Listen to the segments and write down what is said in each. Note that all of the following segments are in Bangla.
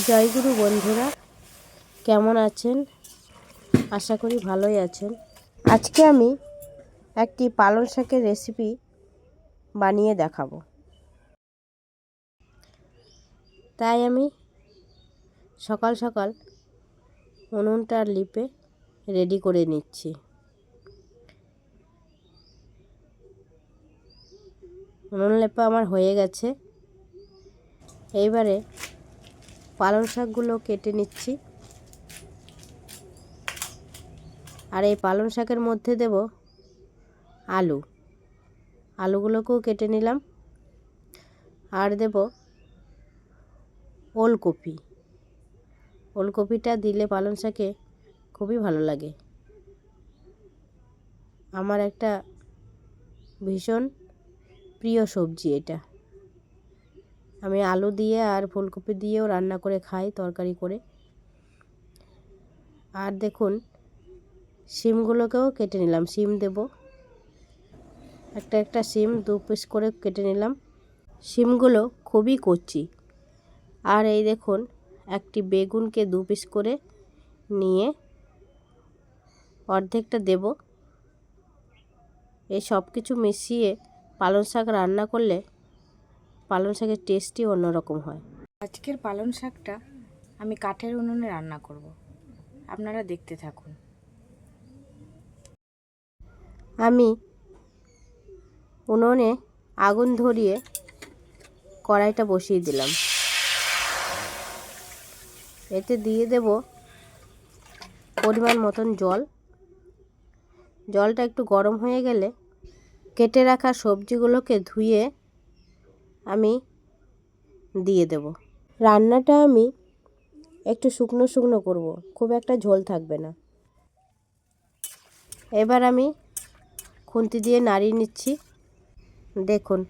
জয়গুরু বন্ধুরা, কেমন আছেন? আশা করি ভালোই আছেন। আজকে আমি একটি পালং শাকের রেসিপি বানিয়ে দেখাবো। তাই আমি সকাল সকাল উনুনটার লিপে রেডি করে নিচ্ছি। উনুন লেপা আমার হয়ে গেছে। এইবারে পালং শাকগুলো কেটে নিচ্ছি। আর এই পালং শাকের মধ্যে দেব আলু। আলুগুলোকেও কেটে নিলাম। আর দেব ওলকপি। ওলকপিটা দিলে পালং শাকে খুবই ভালো লাগে। আমার একটা ভীষণ প্রিয় সবজি এটা। আমি আলু দিয়ে আর ফুলকপি দিয়েও রান্না করে খাই, তরকারি করে। আর দেখুন, শিমগুলোকেও কেটে নিলাম, শিম দেব। একটা একটা শিম দু পিস করে কেটে নিলাম। শিমগুলো খুবই কচি। আর এই দেখুন, একটি বেগুনকে দু পিস করে নিয়ে অর্ধেকটা দেব। এই সব কিছু মিশিয়ে পালং শাক রান্না করলে পালং শাকের টেস্টই অন্যরকম হয়। আজকের পালং শাকটা আমি কাঠের উনুনে রান্না করব। আপনারা দেখতে থাকুন। আমি উনুনে আগুন ধরিয়ে কড়াইটা বসিয়ে দিলাম। এতে দিয়ে দেব পরিমাণ মতন জল। জলটা একটু গরম হয়ে গেলে কেটে রাখা সবজিগুলোকে ধুয়ে আমি দিয়ে দেব। রান্নাটা আমি একটু শুকনো শুকনো করব, খুব একটা ঝোল থাকবে না। এবার আমি খুন্তি দিয়ে নাড়িয়ে নিচ্ছি। দেখুন,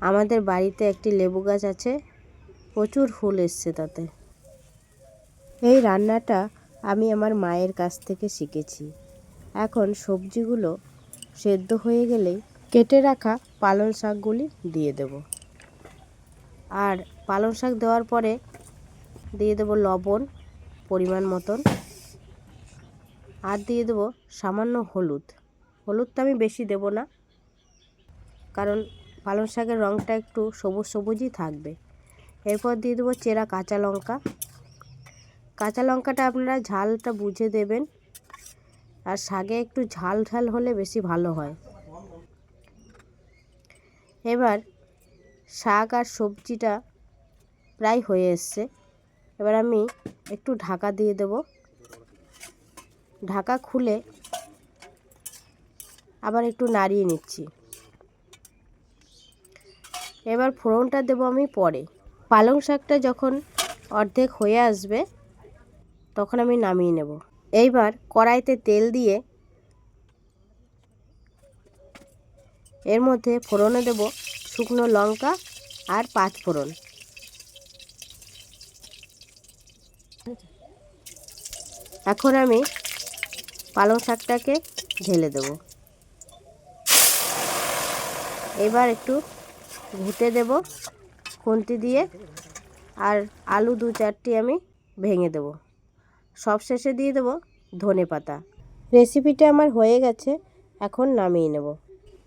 আমাদের বাড়িতে একটি লেবু গাছ আছে, প্রচুর ফুল এসছে তাতে। এই রান্নাটা আমি আমার মায়ের কাছ থেকে শিখেছি। এখন সবজিগুলো সেদ্ধ হয়ে গেলেই কেটে রাখা পালং শাকগুলি দিয়ে দেব। আর পালং শাক দেওয়ার পরে দিয়ে দেবো লবণ, পরিমাণ মতন। আর দিয়ে দেবো সামান্য হলুদ। হলুদটা আমি বেশি দেব না, কারণ পালং শাকের রঙটা একটু সবুজ সবুজই থাকবে। এরপর দিয়ে দেবো চেরা কাঁচা লঙ্কা। কাঁচা লঙ্কাটা আপনারা ঝালটা বুঝে দেবেন। আর শাকে একটু ঝাল ঝাল হলে বেশি ভালো হয়। এবার শাক আর সবজিটা প্রায় হয়ে এসছে। এবার আমি একটু ঢাকা দিয়ে দেব। ঢাকা খুলে আবার একটু নাড়িয়ে নিচ্ছি। এবার ফোড়নটা দেব আমি পরে। পালং শাকটা যখন অর্ধেক হয়ে আসবে, তখন আমি নামিয়ে নেব। এইবার কড়াইতে তেল দিয়ে এর মধ্যে ফোড়নে দেব। শুকনো লঙ্কা আর পাঁচ ফোড়ন। এখন আমি পালং শাকটাকে ঢেলে দেব। এবার একটু ঘুটে দেব খুন্তি দিয়ে আর আলু দু চারটি আমি ভেঙে দেব। সব শেষে দিয়ে দেব ধনে পাতা। রেসিপিটা আমার হয়ে গেছে, এখন নামিয়ে নেব।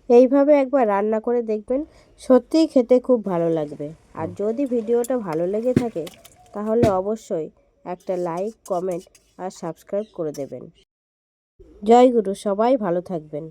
এইভাবে একবার রান্না করে দেখবেন সত্যিই খেতে খুব ভালো লাগবে। আর যদি ভিডিওটা ভালো লেগে থাকে তাহলে অবশ্যই একটা লাইক কমেন্ট আর সাবস্ক্রাইব করে দেবেন। জয় গুরু সবাই ভালো থাকবেন।